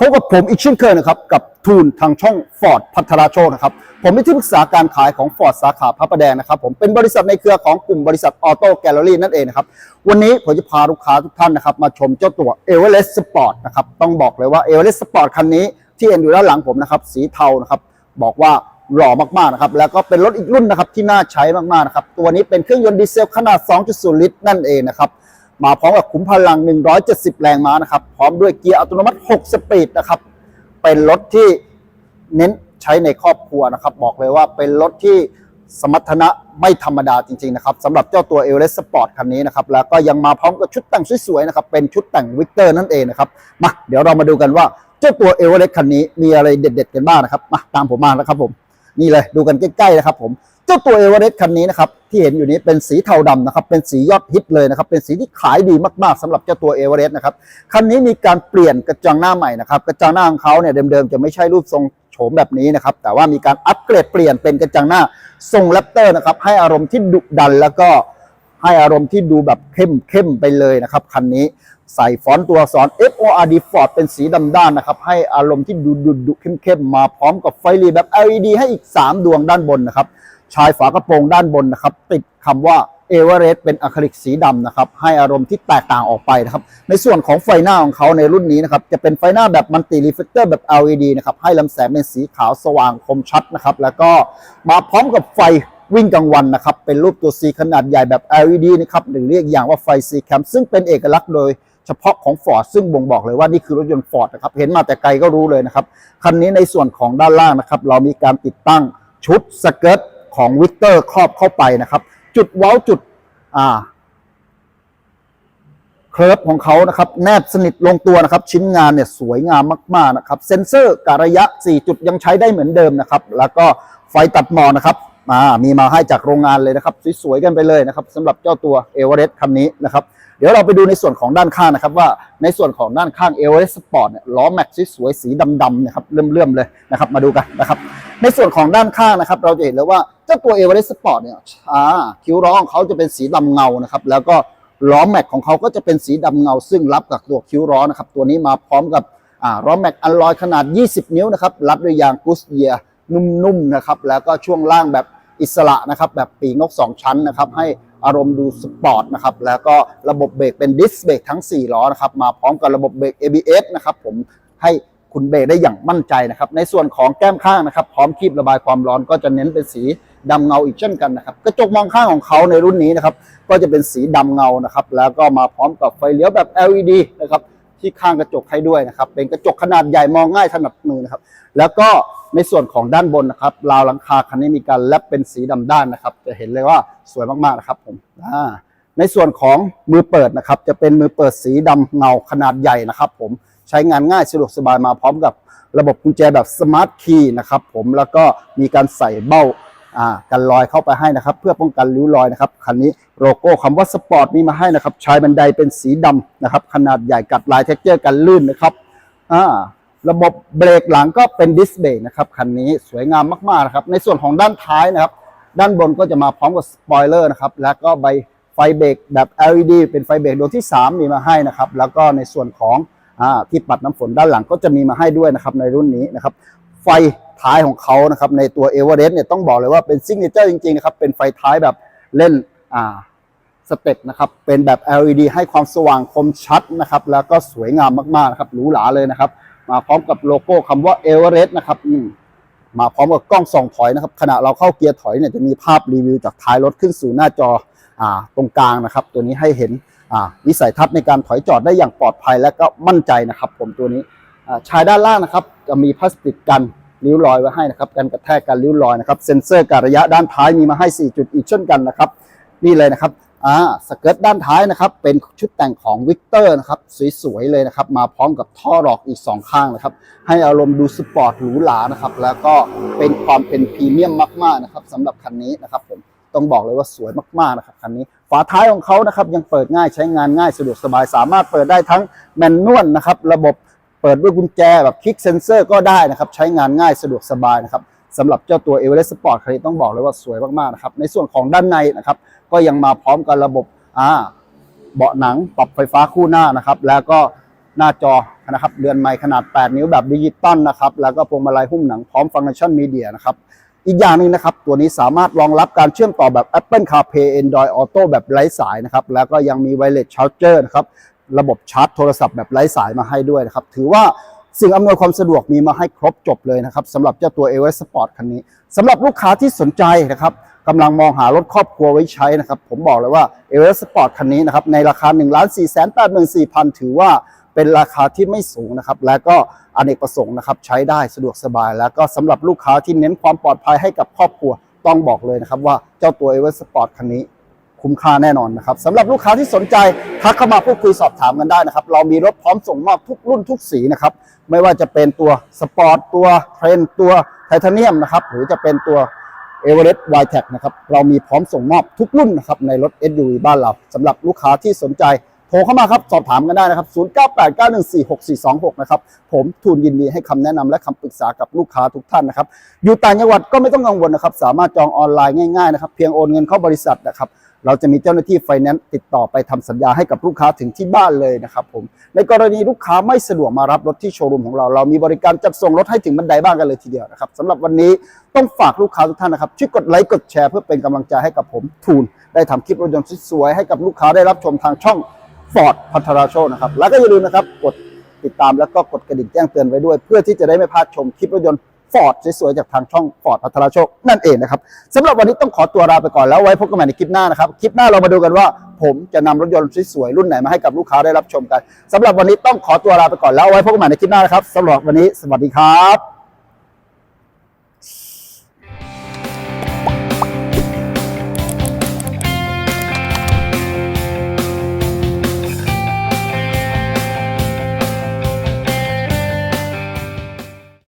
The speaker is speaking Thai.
พบกับผมอีกเช่นเคยนะครับ กับทูนทางช่องฟอร์ดพัทราโชคนะครับ ผมเป็นที่ปรึกษาการขายของฟอร์ดสาขาพระประแดงนะครับผมเป็นบริษัทในเครือของกลุ่มบริษัทออโต้แกลเลอรี่นั่นเองนะครับ วันนี้ผมจะพาลูกค้าทุกท่านนะครับ มาชมเจ้าตัว e v e r e s t Sport นะครับ ต้องบอกเลยว่า e v e r e s t Sport คันนี้ที่เห็นอยู่ด้านหลังผมนะครับ สีเทานะครับ บอกว่าหล่อมากๆนะครับ แล้วก็เป็นรถอีกรุ่นนะครับที่น่าใช้มากๆนะครับตัวนี้เป็นเครื่องยนต์ดีเซลขนาด 2.0 ลิตรนั่นเองนะครับ มาพร้อมกับขุมพลัง 170 แรงม้านะครับ พร้อมด้วยเกียร์อัตโนมัติ 6 สปีดนะครับ เป็นรถที่เน้นใช้ในครอบครัวนะครับ บอกเลยว่าเป็นรถที่สมรรถนะไม่ธรรมดาจริง ๆ นะครับสำหรับเจ้าตัว e v e r e s t Sport คันนี้นะครับ แล้วก็ยังมาพร้อมกับชุดแต่งสวยๆนะครับ เป็นชุดแต่งวิกเตอร์นั่นเองนะครับ มาเดี๋ยวเรามาดูกันว่าเจ้าตัว e v e r e s t คันนี้มีอะไรเด็ด ๆ กันบ้างนะครับ มาตามผมมาแล้วครับผม นี่เลยดูกันใกล้ๆนะครับผม เจ้าตัวเอเวอเรสต์คันนี้นะครับที่เห็นอยู่นี้เป็นสีเทาดำนะครับเป็นสียอดฮิตเลยนะครับเป็นสีที่ขายดีมากๆสำหรับเจ้าตัวเอเวอเรสต์นะครับคันนี้มีการเปลี่ยนกระจังหน้าใหม่นะครับกระจังหน้าของเขาเนี่ยเดิมๆจะไม่ใช่รูปทรงโฉมแบบนี้นะครับแต่ว่ามีการอัปเกรดเปลี่ยนเป็นกระจังหน้าทรงแรปเตอร์นะครับให้อารมณ์ที่ดุดันแล้วก็ให้อารมณ์ที่ดูแบบเข้มเข้มไปเลยนะครับคันนี้ใส่ฟอนต์ตัวอักษร F O R D Ford เป็นสีดำด้านนะครับ ให้อารมณ์ที่ดูดุดุเข้มเข้มๆมาพร้อมกับไฟรีแบบ LED ให้อีก 3 ดวงด้านบนนะครับ ชายฝากระโปรงด้านบนนะครับ ติดคำว่าเอเวอเรสต์เป็นอะคริลิกสีดำนะครับ ให้อารมณ์ที่แตกต่างออกไปนะครับ ในส่วนของไฟหน้าของเขาในรุ่นนี้นะครับ จะเป็นไฟหน้าแบบมัลติรีเฟลเตอร์แบบ LED นะครับ ให้ลำแสงเป็นสีขาวสว่างคมชัดนะครับ แล้วก็มาพร้อมกับไฟวิ่งกลางวันนะครับ เป็นรูปตัว C ขนาดใหญ่แบบ LED นะครับ หรือเรียกอย่างว่าไฟ C cam ซึ่งเป็นเอกลักษณ์โดยเฉพาะของ Ford ซึ่งบ่งบอกเลยว่านี่คือรถยนต์ Ford นะครับ เห็นมาแต่ไกลก็รู้เลยนะครับ คันนี้ในส่วนของด้านล่างนะครับ เรามีการติดตั้งชุดสเกิร์ต ของวิกเตอร์ครอบเข้าไปนะครับ จุดเว้าจุดอ่าเคิร์ฟของเขานะครับแนบสนิทลงตัวนะครับ ชิ้นงานเนี่ยสวยงามมาก ๆ นะครับ เซ็นเซอร์การะยะ 4 จุดยังใช้ได้เหมือนเดิมนะครับ แล้วก็ไฟตัดหมอกนะครับ มามีมาให้จากโรงงานเลยนะครับ สวยๆกันไปเลยนะครับสำหรับเจ้าตัวเอเวอเรสต์คันนี้นะครับเดี๋ยวเราไปดูในส่วนของด้านข้างนะครับ ว่าในส่วนของด้านข้างเอเวอเรสต์สปอร์ตเนี่ยล้อแม็กซ์สวยๆสีดำๆนะครับเลื่อมๆเลยนะครับมาดูกันนะครับในส่วนของด้านข้างนะครับ เราจะเห็นเลยว่าเจ้าตัวเอเวอเรสต์สปอร์ตเนี่ยอ่าคิ้วล้องเขาจะเป็นสีดำเงานะครับแล้วก็ล้อแม็กของเขาก็จะเป็นสีดำเงา ซึ่งรับกับตัวคิ้วล้อนะครับตัวนี้มาพร้อมกับอ่าล้อแม็กอัลลอยขนาด 20 นิ้วนะครับรับด้วยยางกุสเยียนุ่มๆนะครับแล้วก็ช่วงล่างแบบ อิสระนะครับแบบปีกนก2 ชั้นนะครับให้อารมณ์ดูสปอร์ตนะครับแล้วก็ระบบเบรกเป็นดิสเบรกทั้ง 4 ล้อนะครับมาพร้อมกับระบบเบรก ABS นะครับผมให้คุณเบรกได้อย่างมั่นใจนะครับในส่วนของแก้มข้างนะครับพร้อมคีบระบายความร้อนก็จะเน้นเป็นสีดำเงาอีกเช่นกันนะครับกระจกมองข้างของเขาในรุ่นนี้นะครับก็จะเป็นสีดำเงานะครับแล้วก็มาพร้อมกับไฟเลี้ยวแบบ LED นะครับ ที่ข้างกระจกให้ด้วยนะครับ เป็นกระจกขนาดใหญ่มองง่ายถนัดมือนะครับ แล้วก็ในส่วนของด้านบนนะครับราวหลังคาคันนี้มีการแลบเป็นสีดำด้านนะครับ จะเห็นเลยว่าสวยมากๆนะครับผมอ่าในส่วนของมือเปิดนะครับ จะเป็นมือเปิดสีดำเงาขนาดใหญ่นะครับ ผมใช้งานง่ายสะดวกสบายมาพร้อมกับระบบกุญแจแบบสมาร์ทคีย์นะครับ ผมแล้วก็มีการใส่เบ้า กันรอยเข้าไปให้นะครับ เพื่อป้องกันริ้วรอยนะครับคันนี้โลโก้คำว่าสปอร์ตมีมาให้นะครับชายบันไดเป็นสีดำนะครับ ขนาดใหญ่กับลายเท็กเจอร์กันลื่นนะครับระบบเบรกหลังก็เป็นดิสเบรกนะครับคันนี้สวยงามมากๆนะครับในส่วนของด้านท้ายนะครับ ด้านบนก็จะมาพร้อมกับสปอยเลอร์นะครับแล้วก็ใบไฟเบรกแบบ LED เป็นไฟเบรกดวงที่ 3 มีมาให้นะครับ แล้วก็ในส่วนของอที่ปัดน้ำฝนด้านหลังก็จะมีมาให้ด้วยนะครับในรุ่นนี้นะครับ ไฟท้ายของเขานะครับในตัวเอเวอเรสต์เนี่ยต้องบอกเลยว่าเป็นซิกเนเจอร์จริงๆนะครับเป็นไฟท้ายแบบเล่นอ่าสเต็ปนะครับเป็นแบบ LED ให้ความสว่างคมชัดนะครับแล้วก็สวยงามมากๆนะครับหรูหราเลยนะครับ มาพร้อมกับโลโก้คำว่าเอเวอเรสต์นะครับมาพร้อมกับกล้องส่องถอยนะครับขณะเราเข้าเกียร์ถอยเนี่ยจะมีภาพรีวิวจากท้ายรถขึ้นสู่หน้าจออ่าตรงกลางนะครับ ตัวนี้ให้เห็นอ่าวิสัยทัศน์ในการถอยจอดได้อย่างปลอดภัยและก็มั่นใจนะครับ ผมตัวนี้ชายด้านล่างนะครับ จะมีพลาสติกกัน ริ้วรอยไว้ให้นะครับกันกระแทกกันริ้วรอยนะครับเซ็นเซอร์การระยะด้านท้ายมีมาให้ 4 จุดอีกเช่นกันนะครับ นี่เลยนะครับอ่าสเกิร์ตด้านท้ายนะครับ เป็นชุดแต่งของวิกเตอร์นะครับ สวยๆเลยนะครับ มาพร้อมกับท่อหลอกอีก 2 ข้างนะครับ ให้อารมณ์ดูสปอร์ตหรูหรานะครับ แล้วก็เป็นความเป็นพรีเมียมมากๆนะครับสำหรับคันนี้นะครับผมต้องบอกเลยว่าสวยมากๆนะครับคันนี้ ฝาท้ายของเขานะครับยังเปิดง่ายใช้งานง่ายสะดวกสบาย สามารถเปิดได้ทั้งแมนนวลนะครับ ระบบ ปิดด้วยกุญแจแบบคลิกเซนเซอร์ก็ได้นะครับ ใช้งานง่ายสะดวกสบายนะครับสำหรับเจ้าตัว e v e r e s t Sport คันนี้ต้องบอกเลยว่าสวยมากๆนะครับในส่วนของด้านในนะครับ ก็ยังมาพร้อมกับระบบอ่าเบาะหนังปรับไฟฟ้าคู่หน้านะครับ แล้วก็หน้าจอนะครับเรือนไม้ขนาด 8 นิ้วแบบดิจิตอลนะครับ แล้วก็พวงมาลัยหุ้มหนังพร้อมฟังก์ชันมีเดียนะครับ อีกอย่างหนึงนะครับ ตัวนี้สามารถรองรับการเชื่อมต่อแบบ Apple CarPlay Android Auto แบบไร้สายนะครับ แล้วก็ยังมี Wireless Charger นะครับ ระบบชาร์จโทรศัพท์แบบไร้สายมาให้ด้วยนะครับ ถือว่าสิ่งอำนวยความสะดวกมีมาให้ครบจบเลยนะครับสำหรับเจ้าตัว a อ s Sport คันนี้สำหรับลูกค้าที่สนใจนะครับกำลังมองหารถครอบครัวไว้ใช้นะครับ ผมบอกเลยว่า a อ s Sport คันนี้นะครับในราคา 1 4 8 4 0 0 0 ถือว่าเป็นราคาที่ไม่สูงนะครับ และก็อเนกประสงค์นะครับใช้ได้สะดวกสบาย แล้วก็สำหรับลูกค้าที่เน้นความปลอดภัยให้กับครอบครัวต้องบอกเลยนะครับว่าเจ้าตัว a อ s Sport คันนี้ คุ้มค่าแน่นอนนะครับสำหรับลูกค้าที่สนใจทักเข้ามาพูดคุยสอบถามกันได้นะครับ เรามีรถพร้อมส่งมอบทุกรุ่นทุกสีนะครับ ไม่ว่าจะเป็นตัวสปอร์ตตัวเทรนตัวไทเทเนียมนะครับ หรือจะเป็นตัวเอเวอเรสต์ไวแท็นะครับ เรามีพร้อมส่งมอบทุกรุ่นนะครับในรถ SUV บ้านเราสำหรับลูกค้าที่สนใจโทรเข้ามาครับ สอบถามกันได้นะครับ 0989146426 นะครับ ผมทูนยินดีให้คำแนะนำและคำปรึกษากับลูกค้าทุกท่านนะครับ อยู่ต่างจังหวัดก็ไม่ต้องกังวลนะครับ สามารถจองออนไลน์ง่ายๆนะครับ เพียงโอนเงินเข้าบริษัทนะครับ เราจะมีเจ้าหน้าที่ไฟแนนซ์ติดต่อไปทำสัญญาให้กับลูกค้าถึงที่บ้านเลยนะครับผมในกรณีลูกค้าไม่สะดวกมารับรถที่โชว์รูมของเรา เรามีบริการจัดส่งรถให้ถึงบันไดบ้านกันเลยทีเดียวนะครับสำหรับวันนี้ต้องฝากลูกค้าทุกท่านนะครับช่วยกดไลค์กดแชร์เพื่อเป็นกำลังใจให้กับผมทูนได้ทำคลิปรถยนต์สวยๆให้กับลูกค้าได้รับชมทางช่อง Ford พัทราโชนะครับแล้วก็อย่าลืมนะครับกดติดตามแล้วก็กดกระดิ่งแจ้งเตือนไว้ด้วย เพื่อที่จะได้ไม่พลาดชมคลิปรถยนต์ ฟอร์ดสวยๆจากทางช่องฟอร์ดพัทราโชคนั่นเองนะครับสำหรับวันนี้ต้องขอตัวลาไปก่อนแล้วไว้พบกันใหม่ในคลิปหน้านะครับคลิปหน้าเรามาดูกันว่า ผมจะนำรถยนต์สวยๆรุ่นไหนมาให้กับลูกค้าได้รับชมกันสำหรับวันนี้ต้องขอตัวลาไปก่อนแล้วไว้พบกันใหม่ในคลิปหน้านะครับสำหรับวันนี้สวัสดีครับ